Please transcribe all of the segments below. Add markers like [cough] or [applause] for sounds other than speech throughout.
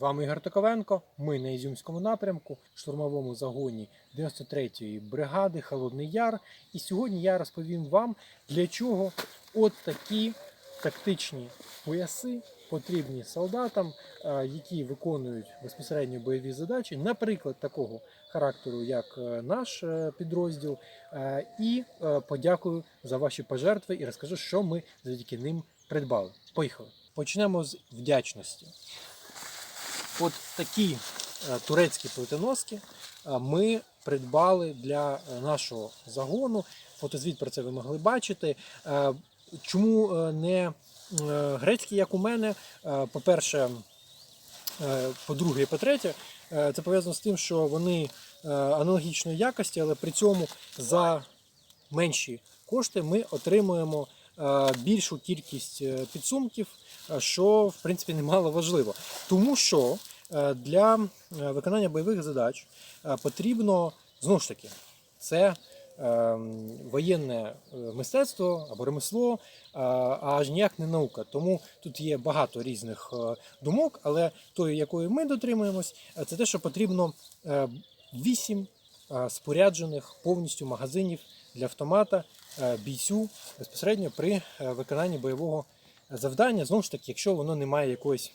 З вами Ігор Токовенко. Ми на Ізюмському напрямку, штурмовому загоні 93-ї бригади Холодний Яр. І сьогодні я розповім вам, для чого от такі тактичні пояси потрібні солдатам, е, які виконують безпосередньо бойові задачі, наприклад, такого характеру, як е, наш е, підрозділ. І подякую за ваші пожертви і розкажу, що ми завдяки ним придбали. Поїхали. Почнемо з вдячності. От такі е, турецькі плитоноски е, ми придбали для е, нашого загону. Фотозвіт про це ви могли бачити. Чому не грецькі, як у мене? По-перше, по-друге і по-третє, це пов'язано з тим, що вони аналогічної якості, але при цьому за менші кошти ми отримуємо більшу кількість е, підсумків, е, що в принципі немало важливо. Тому що е, для е, виконання бойових задач е, потрібно знову ж таки це е, воєнне е, мистецтво або ремесло, е, аж ніяк не наука. Тому тут є багато різних е, думок, але тої, якої ми дотримуємось, е, це те, що потрібно е, 8 е, споряджених повністю магазинів для автомата е, бійцю безпосередньо при е, виконанні бойового завдання. Знову ж таки, якщо воно не має якоїсь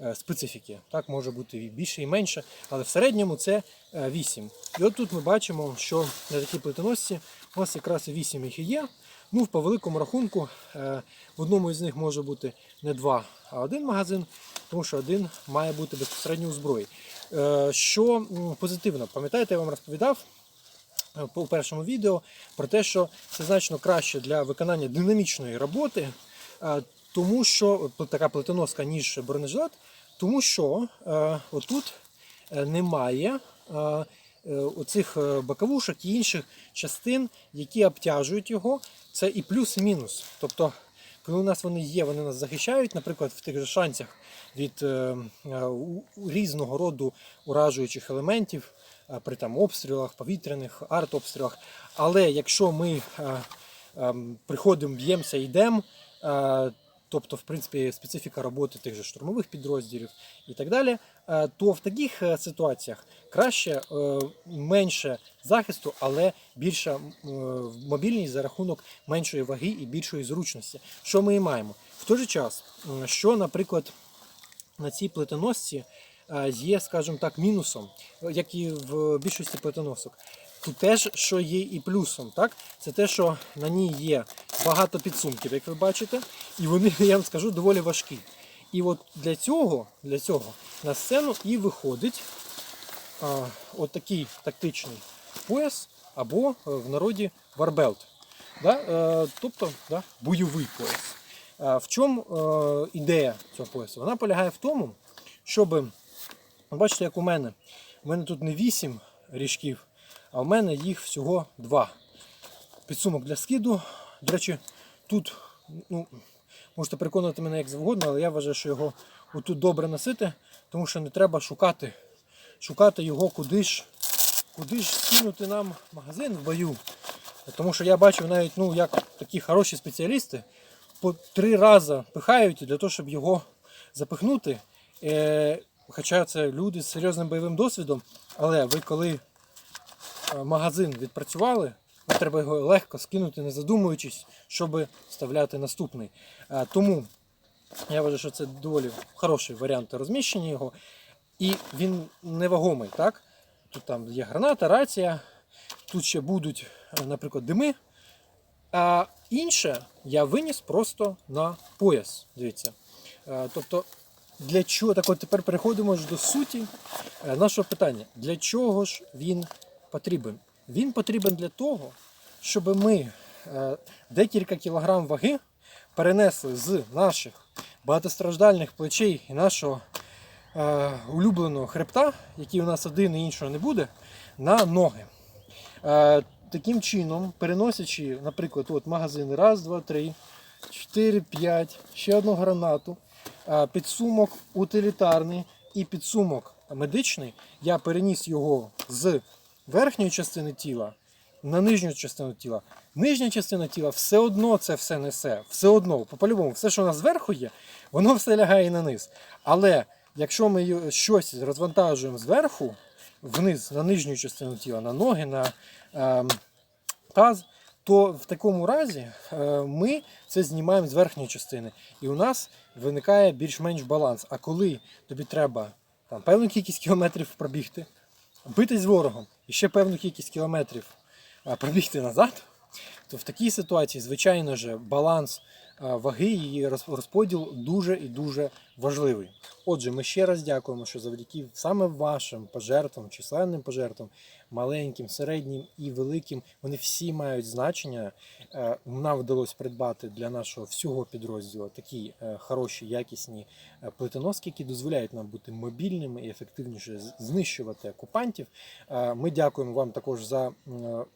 е, специфіки, так може бути і більше і менше, але в середньому це 8. І от тут ми бачимо, що на такій плитоносці у нас якраз і 8 їх і є. Ну, по великому рахунку, е, в одному із них може бути не два, а один магазин, тому що один має бути безпосередньо у зброї. Е, Що позитивно, пам'ятаєте, я вам розповідав е, у першому відео про те, що це значно краще для виконання динамічної роботи, е, тому що така плитоноска, ніж бронежилет, тому що е, отут е, немає е, е, оцих е, боковушок і інших частин, які обтяжують його. Це і плюс, і мінус. Тобто, коли у нас вони є, вони нас захищають, наприклад, в тих же шанцях від е, е, різного роду уражуючих елементів е, при там обстрілах, повітряних, артобстрілах. Але якщо ми е, ем, приходимо, б'ємося, йдемо, е, тобто, в принципі, специфіка роботи тих же штурмових підрозділів і так далі, е, то в таких е, ситуаціях краще е, менше захисту, але більша е, мобільність за рахунок меншої ваги і більшої зручності. Що ми і маємо? В той же час, що, наприклад, на цій плитоносці е, є, скажімо так, мінусом, як і в більшості плитоносок. Тут теж, що є і плюсом, так? це те, що на ній є багато підсумків, як ви бачите, і вони, [laughs] я вам скажу, доволі важкі. І от для цього, для цього на сцену і виходить а, от такий тактичний пояс, або е, в народі варбелт. Да? Е, тобто да, бойовий пояс. Е, в чому е, ідея цього поясу? Вона полягає в тому, щоб, бачите, як у мене, у мене тут не 8 ріжків, а у мене їх всього 2. Підсумок для скиду. До речі, тут ну, можете переконувати мене як завгодно, але я вважаю, що його отут добре носити, тому що не треба шукати, шукати його куди ж, куди ж скинути нам магазин в бою. Тому що я бачив навіть, ну, як такі хороші спеціалісти по три рази пихають для того, щоб його запихнути. Хоча це люди з серйозним бойовим досвідом, але ви коли е, магазин відпрацювали, треба його легко скинути, не задумуючись, щоб вставляти наступний. Е, тому я вважаю, що це доволі хороший варіант розміщення його. І він невагомий, так? Тут там є граната, рація, тут ще будуть, е, наприклад, дими. А інше я виніс просто на пояс. Дивіться. Тобто, для чого так от тепер переходимо ж до суті е, нашого питання. Для чого ж він потрібен? Він потрібен для того, щоб ми е, декілька кілограм ваги перенесли з наших багатостраждальних плечей і нашого е, улюбленого хребта, який у нас один і іншого не буде, на ноги. Таким чином, переносячи, наприклад, от магазини раз, два, три, чотири, п'ять, ще одну гранату, підсумок утилітарний і підсумок медичний, я переніс його з верхньої частини тіла на нижню частину тіла. Нижня частина тіла все одно це все несе. Все одно, по-любому, все, що у нас зверху є, воно все лягає на низ. Але якщо ми щось розвантажуємо зверху, вниз, на нижню частину тіла, на ноги, на ем, таз, то в такому разі е, ми це знімаємо з верхньої частини. І у нас виникає більш-менш баланс. А коли тобі треба там, певну кількість кілометрів пробігти, битись з ворогом і ще певну кількість кілометрів пробігти назад, то в такій ситуації, звичайно ж, баланс ваги її роз- розподіл дуже і дуже важливий. Отже, ми ще раз дякуємо, що завдяки саме вашим пожертвам, численним пожертвам, маленьким, середнім і великим, вони всі мають значення. Е, Нам вдалося придбати для нашого всього підрозділу такі е, хороші, якісні е, плитоноски, які дозволяють нам бути мобільними і ефективніше знищувати окупантів. Е, Ми дякуємо вам також за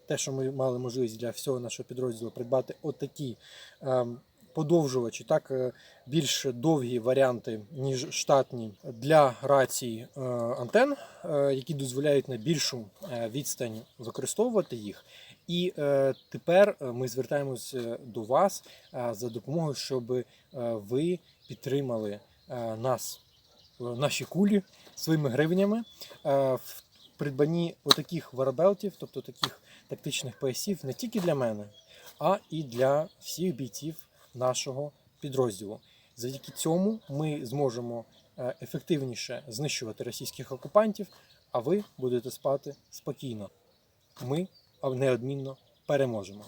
те, що ми мали можливість для всього нашого підрозділу придбати отакі ем, подовжувачі, так е, більш довгі варіанти, ніж штатні для рацій е, антен, е, які дозволяють на більшу відстань використовувати їх. І тепер ми звертаємося до вас за допомогою, щоб ви підтримали нас, наші кулі своїми гривнями в придбанні отаких варабелтів, тобто таких тактичних поясів, не тільки для мене, а і для всіх бійців нашого підрозділу. Завдяки цьому ми зможемо е, ефективніше знищувати російських окупантів, а ви будете спати спокійно. Ми неодмінно переможемо.